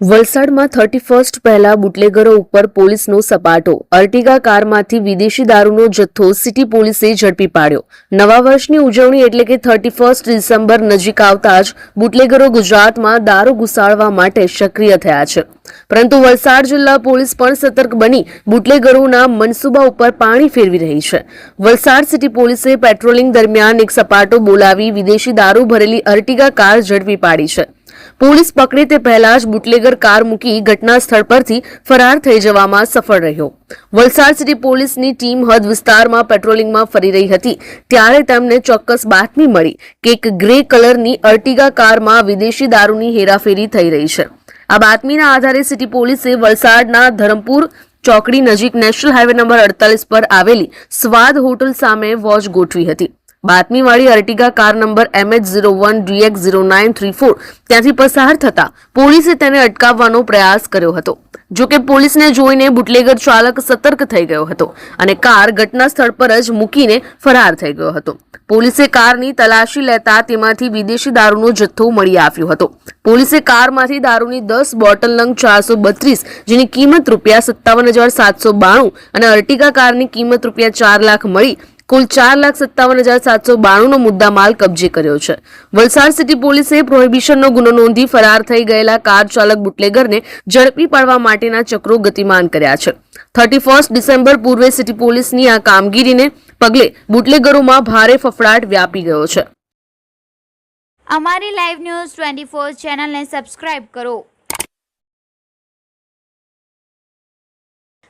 વલસાડમાં thirty first પહેલા બુટલેગરો ઉપર પોલીસનો સપાટો. અર્ટિગા કારમાંથી વિદેશી દારૂનો જથ્થો સિટી પોલીસે ઝડપી પાડ્યો. નવા વર્ષની ઉજવણી એટલે કે થર્ટી ફર્સ્ટ ડિસેમ્બર નજીક આવતા જ બુટલેગરો ગુજરાતમાં દારૂ ઘુસાડવા માટે સક્રિય થયા છે. પરંતુ વલસાડ જિલ્લા પોલીસ પણ સતર્ક બની બુટલેગરોના મનસૂબા ઉપર પાણી ફેરવી રહી છે. વલસાડ સિટી પોલીસે પેટ્રોલિંગ દરમિયાન એક સપાટો બોલાવી વિદેશી દારૂ ભરેલી અર્ટિગા કાર ઝડપી પાડી છે. પોલીસ પકડે તે પહેલા જ બુટલેગર કાર મૂકી ઘટના સ્થળ પરથી ફરાર થઈ જવામાં સફળ રહ્યો. વલસાડ સિટી પોલીસની ટીમ હદ વિસ્તારમાં પેટ્રોલિંગમાં ફરી રહી હતી. ત્યારે તેમને ચોક્કસ બાતમી મળી કે એક ગ્રે કલરની અર્ટિગા કારમાં વિદેશી દારૂની હેરાફેરી થઈ રહી છે. આ બાતમીના આધારે સિટી પોલીસે વલસાડના ધરમપુર ચોકડી નજીક નેશનલ હાઈવે નંબર અડતાલીસ પર આવેલી સ્વાદ હોટલ સામે વોચ ગોઠવી હતી. બાતમીવાળી Ertiga car number MH zero one DX zero nine three four ત્યાંથી પસાર થતા પોલીસે તેને અટકાવવાનો પ્રયાસ કર્યો હતો. જો કે પોલીસને જોઈને બુટલેગર ચાલક સતર્ક થઈ ગયો હતો અને કાર ઘટના સ્થળ પર જ મૂકીને ફરાર થઈ ગયો હતો. પોલીસે કારની તલાશી લેતા તેમાંથી વિદેશી દારૂનો જથ્થો મળી આવ્યો હતો. પોલીસે કારમાંથી દારૂની દસ બોટલ નંગ ચારસો બત્રીસ, જેની કિંમત રૂપિયા સત્તાવન હજાર સાતસો બાણું અને અર્ટિગા કારની કિંમત રૂપિયા ચાર લાખ મળી કુલ ચાર લાખ સત્તાવન હજાર સાતસો બાણુંનો મુદ્દા માલ કબજે કર્યો છે. વલસાડ સિટી પોલીસે પ્રોહિબિશનનો ગુનો નોંધી ફરાર થઈ ગયેલા કાર ચાલક બુટલેગરને ઝડપી પાડવા માટેના ચક્રો ગતિમાન કર્યા છે. થર્ટી ફર્સ્ટ ડિસેમ્બર પૂર્વે સિટી પોલીસની આ કામગીરીને પગલે બુટલેગરોમાં ભારે ફફડાટ વ્યાપી ગયો છે. અમારી લાઈવ ન્યૂઝ ટ્વેન્ટી ફોર ચેનલને સબસ્ક્રાઇબ કરો.